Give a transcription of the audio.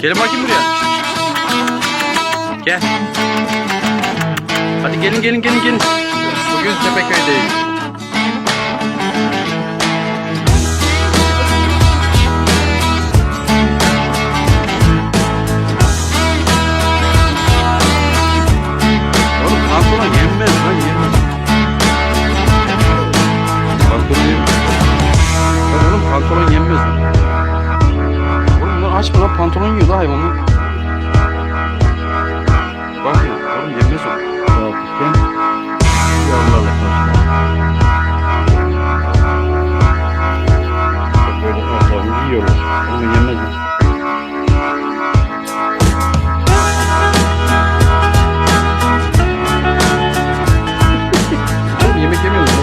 Gelin bakayım buraya. Gel. Hadi gelin gelin gelin gelin. Bugün Tepeköy'deyiz. açma lan pantolon yiyor da hayvanlar. Bakma oğlum yerine sok. Rahatlıkken yavrularla karşılar. Böyle hatlarını yiyorlar. Onu yemezler. yemek yemiyoruz.